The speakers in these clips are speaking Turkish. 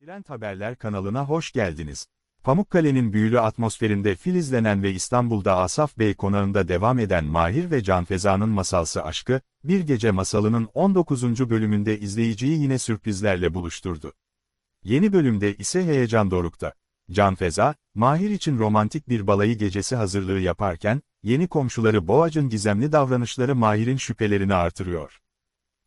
Trend Haberler kanalına hoş geldiniz. Pamukkale'nin büyülü atmosferinde filizlenen ve İstanbul'da Asaf Bey konağında devam eden Mahir ve Can Feza'nın masalsı aşkı, Bir Gece Masalı'nın 19. bölümünde izleyiciyi yine sürprizlerle buluşturdu. Yeni bölümde ise heyecan dorukta. Can Feza, Mahir için romantik bir balayı gecesi hazırlığı yaparken, yeni komşuları Boğaç'ın gizemli davranışları Mahir'in şüphelerini artırıyor.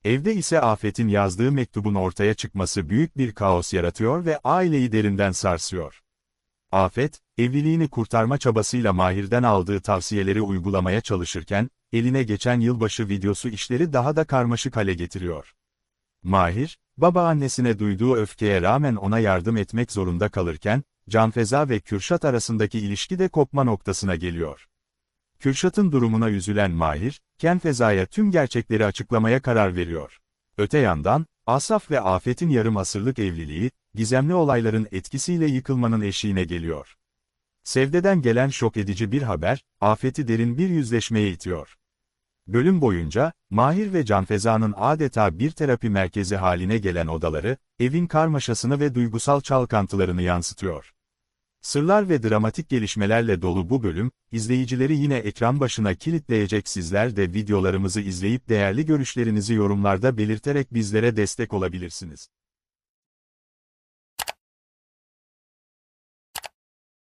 Evde ise Afet'in yazdığı mektubun ortaya çıkması büyük bir kaos yaratıyor ve aileyi derinden sarsıyor. Afet, evliliğini kurtarma çabasıyla Mahir'den aldığı tavsiyeleri uygulamaya çalışırken, eline geçen yılbaşı videosu işleri daha da karmaşık hale getiriyor. Mahir, babaannesine duyduğu öfkeye rağmen ona yardım etmek zorunda kalırken, Canfeza ve Kürşat arasındaki ilişki de kopma noktasına geliyor. Kürşat'ın durumuna üzülen Mahir, Ken Feza'ya tüm gerçekleri açıklamaya karar veriyor. Öte yandan, Asaf ve Afet'in yarım asırlık evliliği, gizemli olayların etkisiyle yıkılmanın eşiğine geliyor. Sevde'den gelen şok edici bir haber, Afet'i derin bir yüzleşmeye itiyor. Bölüm boyunca, Mahir ve Canfeza'nın adeta bir terapi merkezi haline gelen odaları, evin karmaşasını ve duygusal çalkantılarını yansıtıyor. Sırlar ve dramatik gelişmelerle dolu bu bölüm, izleyicileri yine ekran başına kilitleyecek sizler de videolarımızı izleyip değerli görüşlerinizi yorumlarda belirterek bizlere destek olabilirsiniz.